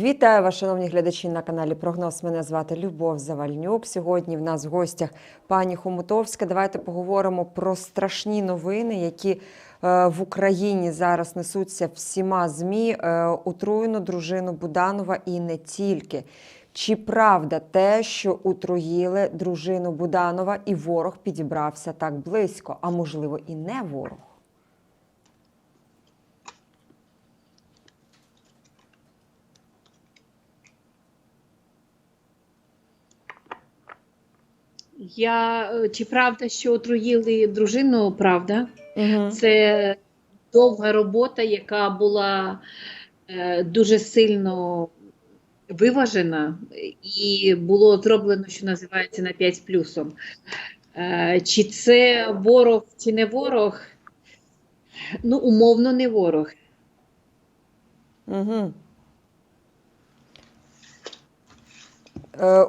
Вітаю вас, шановні глядачі на каналі Прогноз. Мене звати Любов Завальнюк. Сьогодні в нас в гостях пані Хомутовська. Давайте поговоримо про страшні новини, які е, в Україні зараз несуться всіма змі. Е, отруєну дружину Буданова і не тільки. Чи правда те, що утруїли дружину Буданова і ворог підібрався так близько, а можливо і не ворог? Я е, чи правда, що отруїли дружину? Правда, Угу. це довга робота, яка була е, дуже сильно виважена, і було зроблено, що називається на 5 з плюсом. Е, чи це ворог, чи не ворог? Ну, умовно, не ворог. Угу.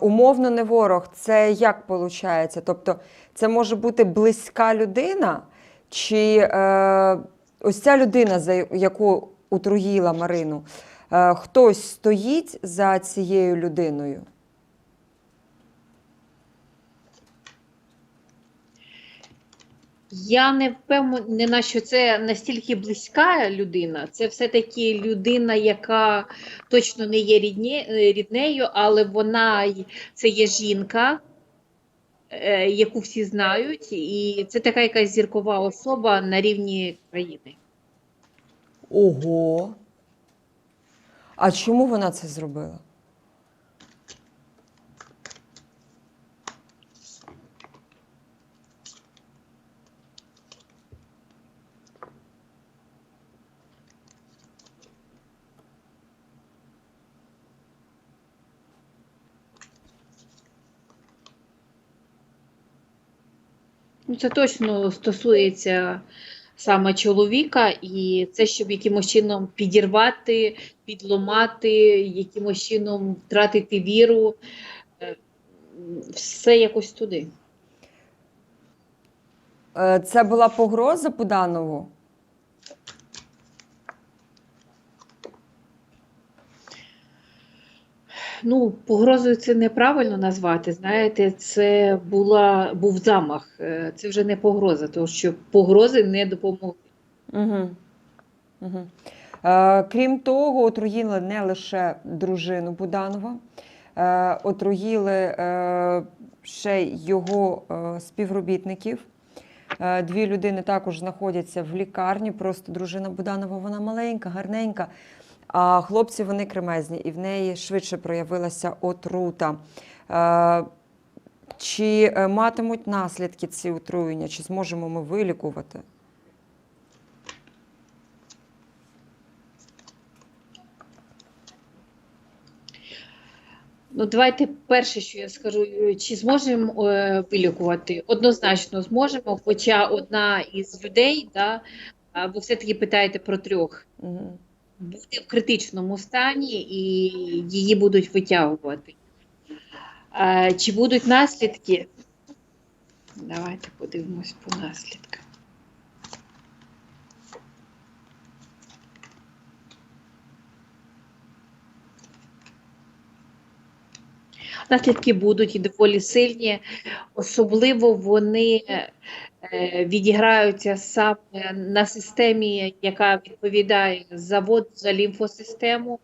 Умовно не ворог. Це як виходить? Тобто, це може бути близька людина, чи е, ось ця людина, за яку отруїла Марину, е, хтось стоїть за цією людиною? Я не впевнена, що це настільки близька людина. Це все-таки людина, яка точно не є рідні, ріднею, але вона це є жінка, е, яку всі знають, і це така якась зіркова особа на рівні країни. Ого. А чому вона це зробила? Це точно стосується саме чоловіка, і це щоб якимось чином підірвати, підломати, якимось чином втратити віру. Е, Все якось туди. Е, Це була погроза Буданову? Ну, погрозою це неправильно назвати. Знаєте, це була, був замах. Е, Це вже не погроза, тому що погрози не допомогли. Угу. Угу. Е, крім того, отруїли не лише дружину Буданова, е, отруїли е, ще його е, співробітників. Е, дві людини також знаходяться в лікарні. Просто дружина Буданова, вона маленька, гарненька. А хлопці вони кремезні, і в неї швидше проявилася отрута. Е, чи е, матимуть наслідки ці отруєння, чи зможемо ми вилікувати? Ну, давайте перше, що я скажу, чи зможемо е, вилікувати? Однозначно зможемо, хоча одна із людей, да, ви все-таки питаєте про трьох, Угу. Буде в критичному стані і її будуть витягувати. Чи будуть наслідки? Давайте подивимось по наслідкам. Наслідки будуть і доволі сильні, особливо вони відіграються саме на системі, яка відповідає за воду, за лімфосистему.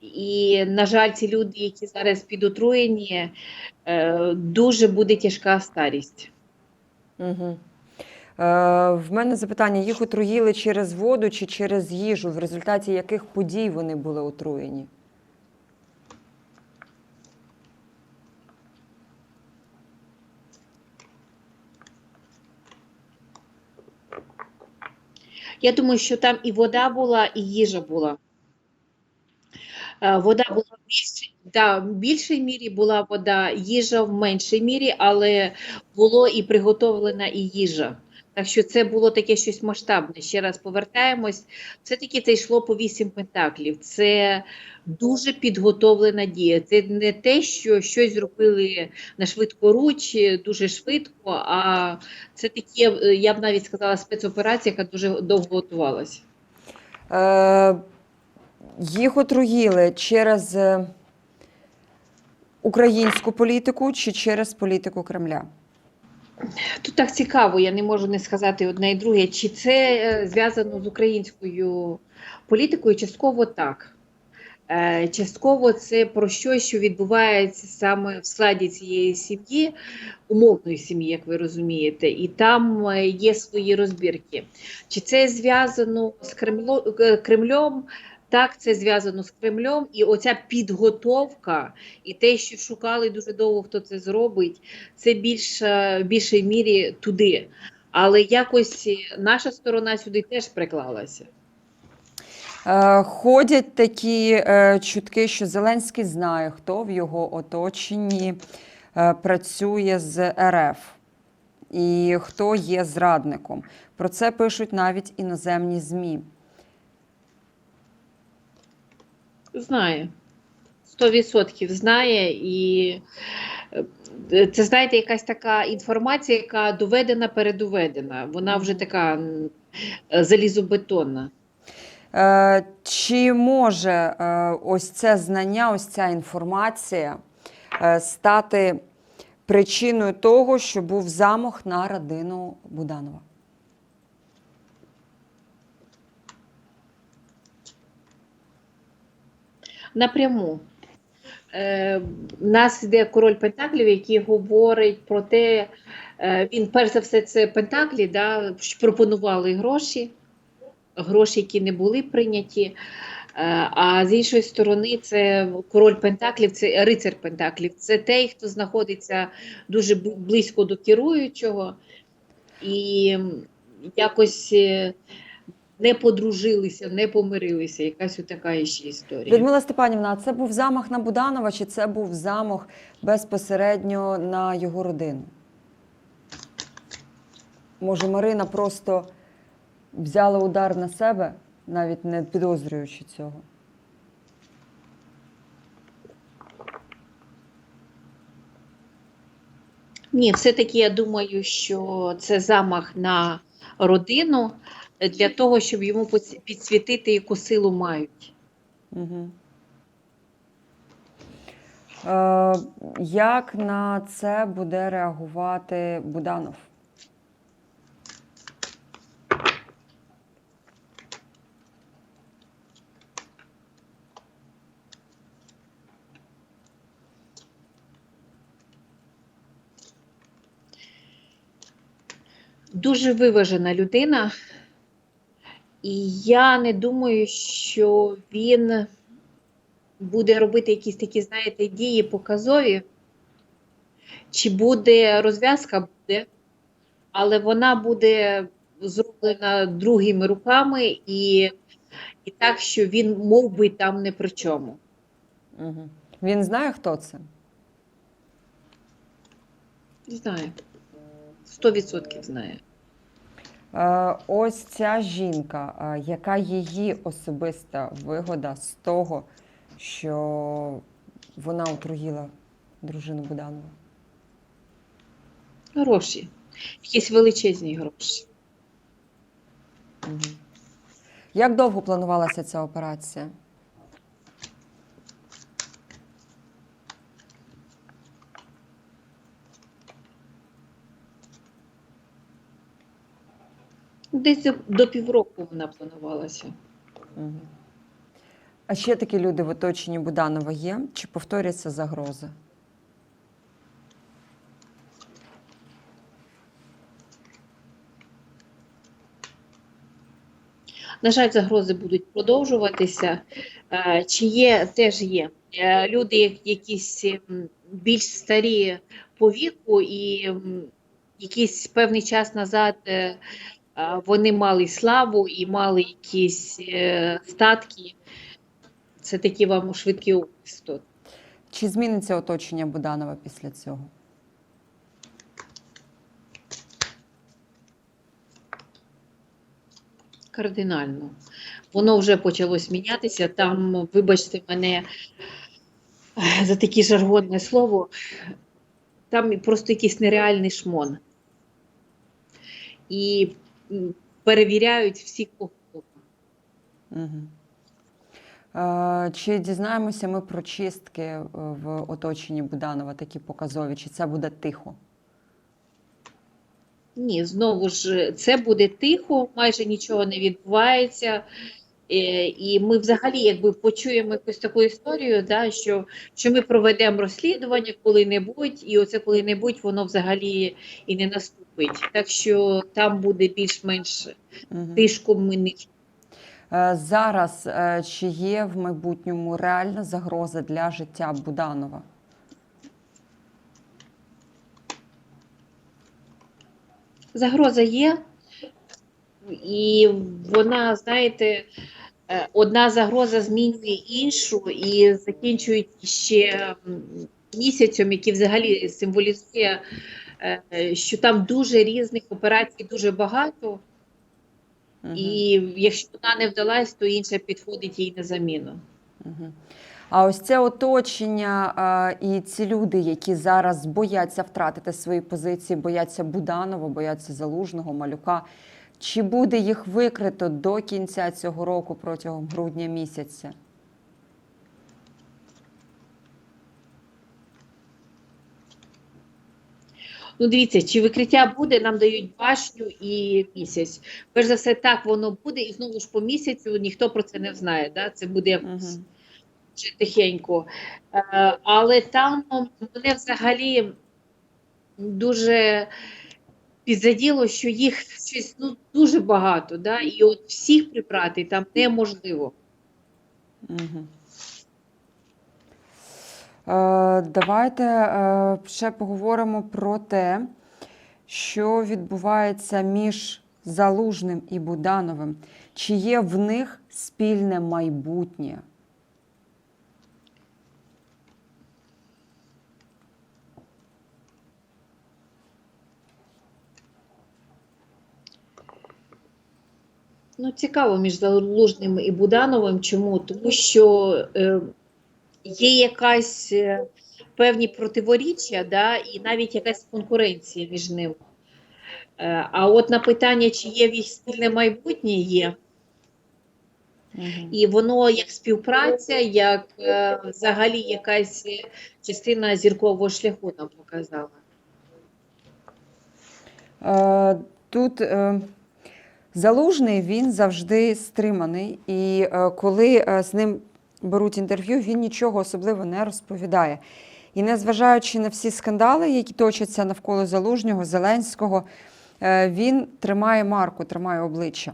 І, на жаль, ці люди, які зараз підотруєні, е, дуже буде тяжка старість. Угу. Е, в мене запитання: їх отруїли через воду чи через їжу, в результаті яких подій вони були отруєні? Я думаю, що там і вода була, і їжа була. Е, Вода була в більшій, да, в більшій мірі була вода, їжа в меншій мірі, але було і приготовлена і їжа. Так що це було таке щось масштабне. Ще раз повертаємось. Все-таки це йшло по вісім пентаклів. Це дуже підготовлена дія. Це не те, що щось зробили на швидкоруч, дуже швидко, а це таке, е, я б навіть сказала, спецоперація, яка дуже довго готувалася. Е, їх отруїли через е, українську політику чи через політику Кремля? Тут так цікаво, я не можу не сказати одне і друге. Чи це е, зв'язано з українською політикою? Частково так. Е, Частково це про щось, що відбувається саме в складі цієї сім'ї, умовної сім'ї, як ви розумієте, і там е, є свої розбірки. Чи це зв'язано з Кремло- е, Кремлем? Так, це зв'язано з Кремлем, і оця підготовка, і те, що шукали дуже довго, хто це зробить, це більш, е, в більшій мірі туди. Але якось наша сторона сюди теж приклалася. Е, Ходять такі е, чутки, що Зеленський знає, хто в його оточенні е, працює з РФ і хто є зрадником. Про це пишуть навіть іноземні ЗМІ. Знає. 100% знає. І е, це, знаєте, якась така інформація, яка доведена, передоведена. Вона вже така е, залізобетонна. Е, Чи може ось це знання, ось ця інформація стати причиною того, що був замах на родину Буданова? Напряму. Е, в нас йде король Пентаклів, який говорить про те, е, він перш за все це Пентаклі, да, пропонували гроші, гроші, які не були прийняті. Е, а з іншої сторони, це король Пентаклів, це рицар Пентаклів. Це той, хто знаходиться дуже близько до керуючого і якось е, не подружилися, не помирилися. Якась така ще історія. Людмила Степанівна, а це був замах на Буданова, чи це був замах безпосередньо на його родину? Може, Марина просто взяла удар на себе, навіть не підозрюючи цього? Ні, все-таки я думаю, що це замах на родину для того, щоб йому підсвітити, яку силу мають. Угу. Е, як на це буде реагувати Буданов? Дуже виважена людина, і я не думаю, що він буде робити якісь такі, знаєте, дії показові. Чи буде розв'язка буде, але вона буде зроблена другими руками і, і так, що він мов би там не при чому. Угу. Він знає, хто це? Сто відсотків знає. Е, Ось ця жінка, е, яка її особиста вигода з того, що вона отруїла дружину Буданова? Гроші. Якісь величезні гроші. Як довго планувалася ця операція? Десь до- півроку вона планувалася. Угу. А ще такі люди в оточенні Буданова є? Чи повторяться загрози? На жаль, загрози будуть продовжуватися. Е, Чи є, теж є. Е, Люди, якісь більш старі по віку, і якийсь певний час назад е, вони мали славу і мали якісь е, статки. Це такі вам швидкі опис тут. Чи зміниться оточення Буданова після цього? Кардинально. Воно вже почалось мінятися. Там, вибачте мене за таке жаргонне слово, там просто якийсь нереальний шмон. І перевіряють всіх. Угу. Чи дізнаємося ми про чистки е, в оточенні Буданова, такі показові, чи це буде тихо? Ні, знову ж, це буде тихо, майже нічого не відбувається. Е, І ми взагалі якби почуємо якусь таку історію, да, що, що ми проведемо розслідування коли-небудь, і оце коли-небудь воно взагалі і не наступить. Так що там буде більш-менш тишку ми не Е, Зараз е, чи є в майбутньому реальна загроза для життя Буданова? Загроза є, і вона, знаєте, е, одна загроза змінює іншу, і закінчують ще місяцем, який взагалі символізує, що там дуже різних операцій, дуже багато, Мгм. і якщо вона не вдалась, то інша підходить їй на заміну. Мгм. А ось це оточення а, і ці люди, які зараз бояться втратити свої позиції, бояться Буданова, бояться Залужного, Малюка. Чи буде їх викрито до кінця цього року протягом грудня місяця? Ну, дивіться, чи викриття буде, нам дають башню і місяць. Перш за все, так воно буде, і знову ж по місяцю ніхто про це не знає. Да? Це буде Мгм. вже тихенько. Е, але там ну, мене взагалі дуже підзаділо, що їх щось ну, дуже багато, да? і от всіх прибрати там неможливо. Мгм. Е, Давайте е, ще поговоримо про те, що відбувається між Залужним і Будановим. Чи є в них спільне майбутнє? Ну, цікаво між Залужним і Будановим. Чому? Тому що е, є якась е, певні противоріччя, да, і навіть якась конкуренція між ними. Е, а от на питання, чи є в їх спільне майбутнє, є. І воно як співпраця, як е, взагалі якась частина зіркового шляху нам показала. Е, Тут е, залужний він завжди стриманий, і е, коли е, з ним беруть інтерв'ю, він нічого особливо не розповідає. І незважаючи на всі скандали, які точаться навколо залужнього, Зеленського, е, він тримає марку, тримає обличчя.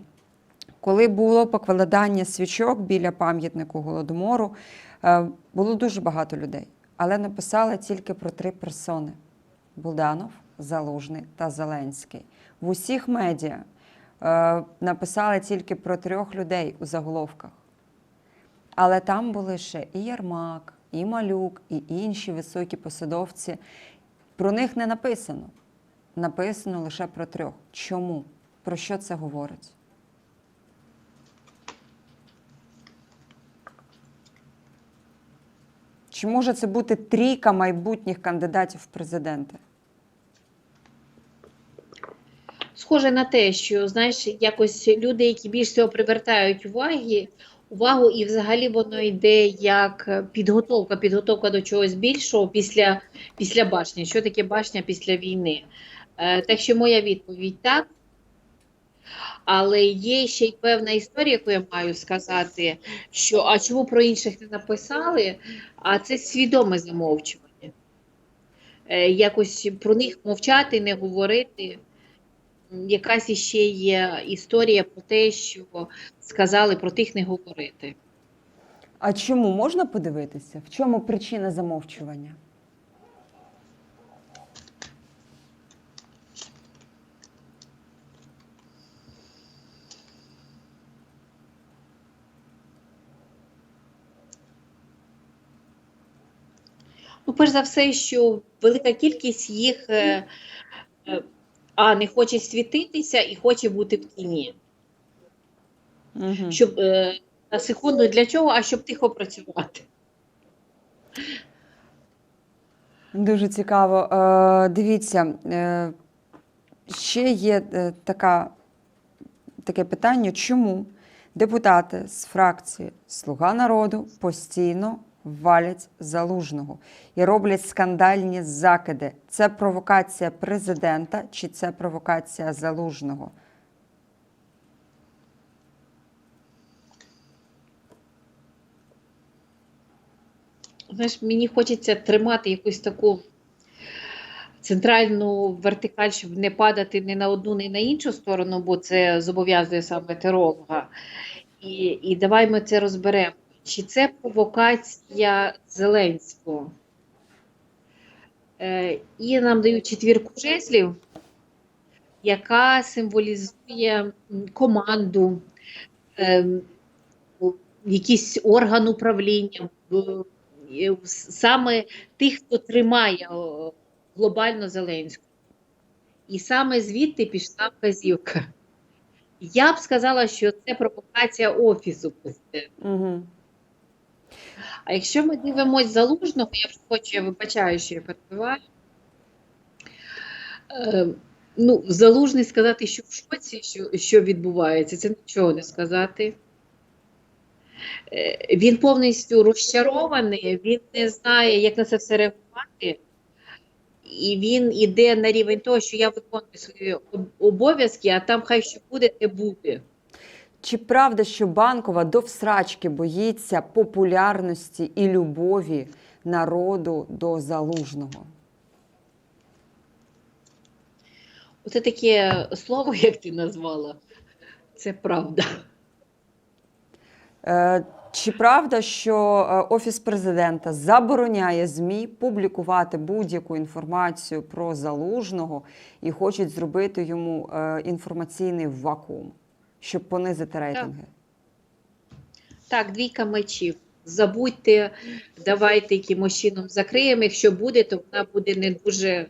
Коли було покладання свічок біля пам'ятнику голодомору, е, було дуже багато людей, але написали тільки про три персони: Буданов, Залужний та Зеленський. В усіх медіа е, написали тільки про трьох людей у заголовках. Але там були ще і Ярмак, і Малюк, і інші високі посадовці. Про них не написано. Написано лише про трьох. Чому? Про що це говорить? Чи може це бути трійка майбутніх кандидатів в президенти? Схоже на те, що знаєш, якось люди, які більш всього привертають уваги, увагу, і взагалі воно йде як підготовка, підготовка до чогось більшого після, після башні. Що таке башня після війни? Е, так що моя відповідь так. Але є ще й певна історія, яку я маю сказати, що а чому про інших не написали, а це свідоме замовчування. Е, якось про них мовчати, не говорити. Якась іще є історія про те, що сказали про тих не говорити. А чому можна подивитися? В чому причина замовчування? Ну, перш за все, що велика кількість їх е, е, а не хоче світитися і хоче бути в тіні. Угу. Щоб е, на секунду для чого? А щоб тихо працювати. Дуже цікаво. Е, дивіться, е, ще є е, така, таке питання, чому Депутати з фракції Слуга народу постійно валять залужного і роблять скандальні закиди. Це провокація президента чи це провокація залужного? Знаєш, мені хочеться тримати якусь таку центральну вертикаль, щоб не падати ні на одну, ні на іншу сторону, бо це зобов'язує саме теролога. І, і давай ми це розберемо. Чи це провокація Зеленського? Е, і нам дають четвірку жезлів, яка символізує команду, ем, якийсь орган управління, саме тих, хто тримає глобально Зеленського. І саме звідти пішла вказівка. Я б сказала, що це провокація офісу. Угу. А якщо ми дивимося залужного, я вже хочу, я вибачаю, що я перебиваю. Е, ну, залужний сказати, що в шоці, що, що відбувається, це нічого не сказати. Е, він повністю розчарований, він не знає, як на це все реагувати. І він іде на рівень того, що я виконую свої обов'язки, а там хай що буде, те буде. Чи правда, що банкова до всрачки боїться популярності і любові народу до залужного? Оце таке слово, як ти назвала, це правда. Е, Чи правда, що е, Офіс президента забороняє ЗМІ публікувати будь-яку інформацію про залужного і хочуть зробити йому е, інформаційний вакуум, щоб понизити рейтинги? Так, двійка мечів. Забудьте, давайте якимось чином закриємо. Якщо буде, то вона буде не дуже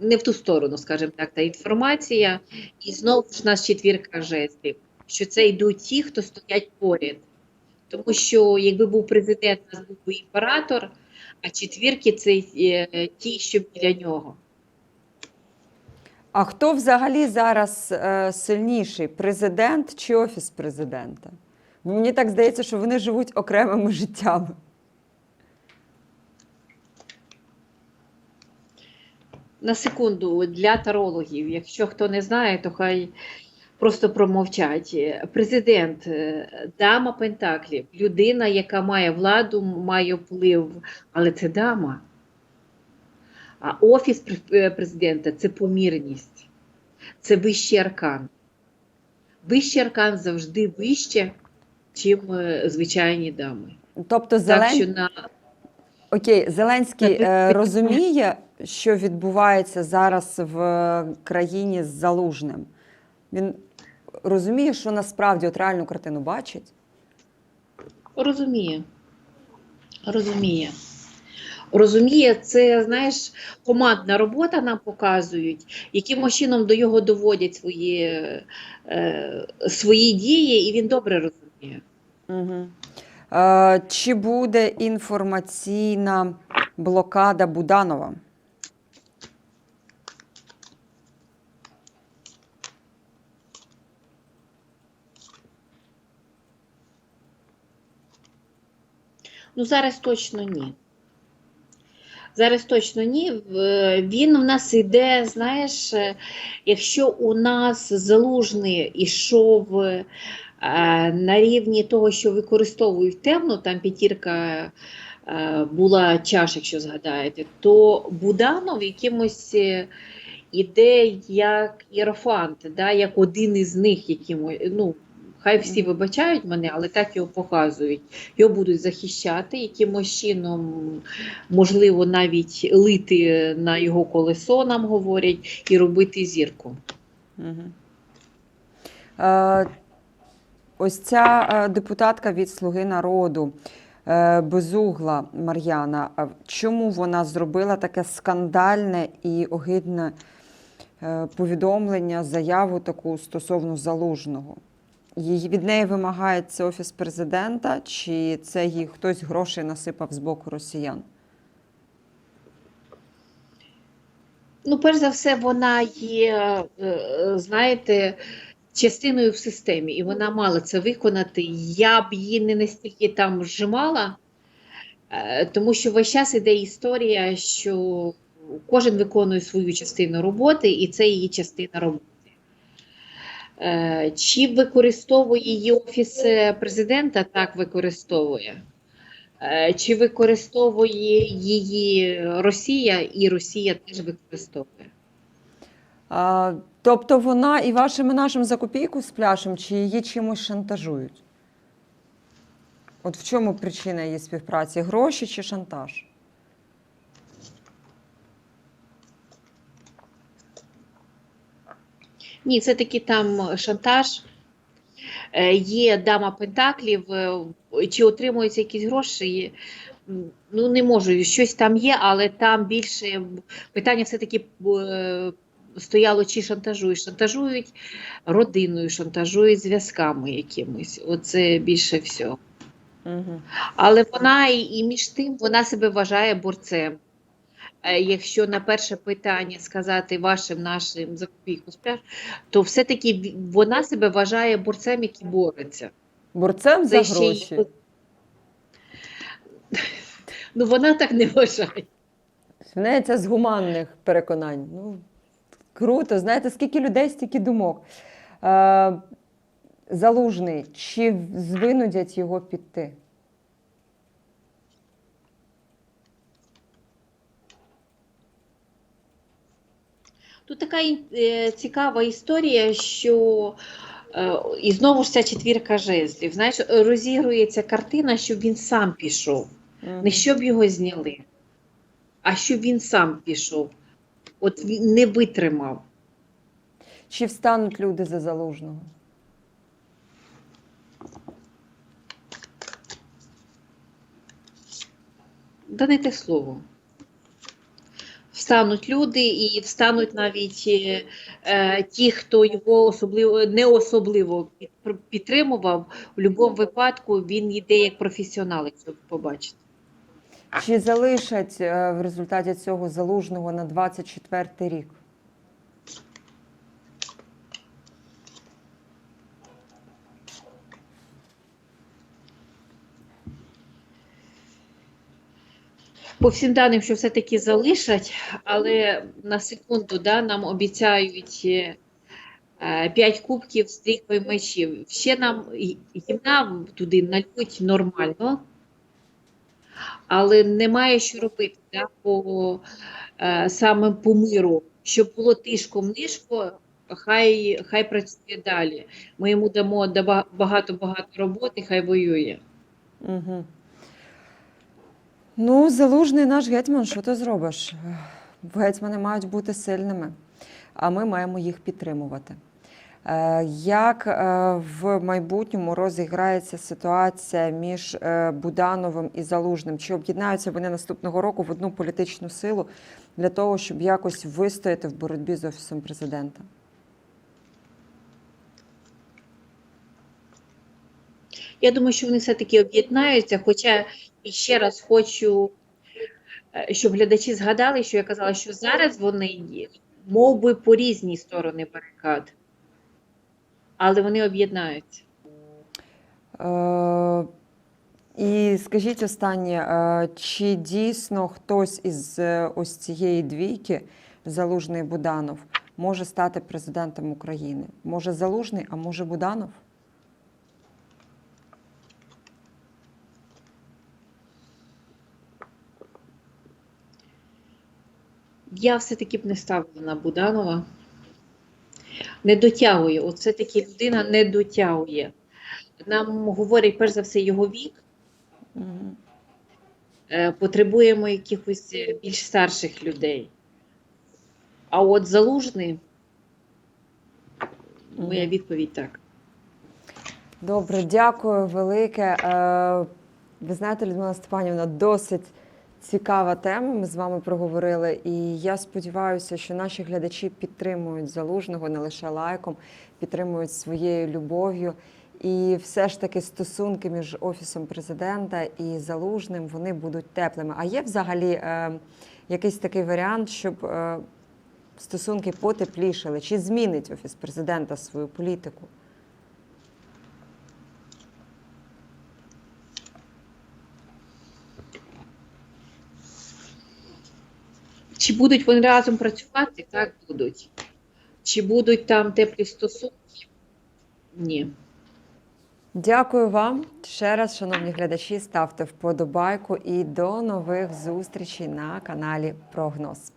не в ту сторону, скажімо так, та інформація. І знову ж нас четвірка жезлів, що це йдуть ті, хто стоять поряд. Тому що якби був президент, у нас був би імператор, а четвірки це е, ті, що біля нього. А хто взагалі зараз е, сильніший президент чи офіс президента? Бо Мені так здається, що вони живуть окремими життями. На секунду для тарологів, якщо хто не знає, то хай просто промовчать. Президент, е, дама Пентаклів, людина, яка має владу, має вплив, але це дама. А офіс е, президента це помірність, це вищий аркан. Вищий аркан завжди вище, чим е, звичайні дами. Тобто Так що на Окей, Зеленський Так, е, розуміє, що відбувається зараз в країні з залужним. Він розуміє, що насправді от реальну картину бачить. Розуміє. Розуміє. Розуміє, це, знаєш, командна робота нам показують, яким чином до його доводять свої, е, свої дії, і він добре розуміє. Угу. Е, чи буде інформаційна блокада Буданова? Ну, зараз точно ні. Зараз точно ні. Він в нас іде, знаєш, е, якщо у нас залужний ішов е, на рівні того, що використовують темну, там п'ятірка е, була чаш, якщо згадаєте, то Буданов якимось іде як іерофант, да, як один із них, якимось, ну, хай всі вибачають мене, але так його показують. Його будуть захищати якимось чином, можливо, навіть лити на його колесо, нам говорять, і робити зірку. Е, ось ця е, депутатка від Слуги народу. е, Безугла Мар'яна. Чому вона зробила таке скандальне і огидне повідомлення, заяву таку стосовно залужного? Від неї вимагає це офіс президента, чи це їй хтось грошей насипав з боку росіян? Ну, перш за все, вона є, е, е, знаєте, частиною в системі, і вона мала це виконати. Я б її не настільки там вжимала, е, тому що весь час іде історія, що кожен виконує свою частину роботи, і це її частина роботи. Е, Чи використовує її офіс президента? Так, використовує. Е, Чи використовує її Росія, і Росія теж використовує. А, тобто вона і вашим і нашим за копійку з пляшем, чи її чимось шантажують? От в чому причина її співпраці? Гроші чи шантаж? Ні, це таки там шантаж. Е, Є дама Пентаклів, е, чи отримуються якісь гроші. Ну, не можу, щось там є, але там більше питання все-таки е, стояло, чи шантажують. Шантажують родиною, шантажують зв'язками якимись. Оце більше всього. Угу. Але вона і між тим вона себе вважає борцем. Е, Якщо на перше питання сказати вашим нашим за копійку то все-таки вона себе вважає борцем, який бореться. Борцем за Це ще гроші. Ну вона так не вважає. Це з гуманних переконань. Ну, круто. Знаєте, скільки людей, стільки думок. Е, Залужний, чи звинудять його піти? Тут така е, цікава історія, що е, і знову ж ця четвірка жезлів. Знаєш, розігрується картина, щоб він сам пішов. Не щоб його зняли, а щоб він сам пішов. От він не витримав. Чи встануть люди за залужного? Да те слово. Встануть люди і встануть навіть е, е, ті, хто його особливо не особливо під- підтримував. В будь-якому випадку він йде як професіонал, якщо побачити. Чи залишать е, в результаті цього залужного на 24 рік? По всім даним, що все-таки залишать, але на секунду да, нам обіцяють е, е, 5 кубків з трійкою мечів. Ще нам гімна туди нальють нормально, але немає що робити да, по, е, саме по миру. Щоб було тишком-нишко, хай, хай працює далі. Ми йому дамо багато-багато роботи, хай воює. Угу. Ну, залужний наш гетьман, що ти зробиш? Гетьмани мають бути сильними, а ми маємо їх підтримувати. Е, Як е, в майбутньому розіграється ситуація між е, Будановим і Залужним? Чи об'єднаються вони наступного року в одну політичну силу для того, щоб якось вистояти в боротьбі з офісом президента? Я думаю, що вони все-таки об'єднаються. Хоча і ще раз хочу, е, щоб глядачі згадали, що я казала, що зараз вони мов би по різні сторони барикад, але вони об'єднаються. Е, І скажіть останнє, е, чи дійсно хтось із ось цієї двійки, Залужний Буданов, може стати президентом України? Може Залужний, а може Буданов? Я все-таки б не ставила на Буданова. Не дотягує. Оце таки людина не дотягує. Нам говорять, перш за все, його вік. Е, Потребуємо якихось е, більш старших людей. А от залужний, моя відповідь так. Добре, дякую велике. Е, Ви знаєте, Людмила Степанівна, досить цікава тема. Ми з вами проговорили. І я сподіваюся, що наші глядачі підтримують залужного не лише лайком, підтримують своєю любов'ю. І все ж таки стосунки між офісом президента і залужним вони будуть теплими. А є взагалі е, якийсь такий варіант, щоб е, стосунки потеплішали? Чи змінить офіс президента свою політику? Чи будуть вони разом працювати? Так будуть. Чи будуть там теплі стосунки? Ні. Дякую вам ще раз, шановні глядачі. Ставте вподобайку і до нових зустрічей на каналі Прогноз.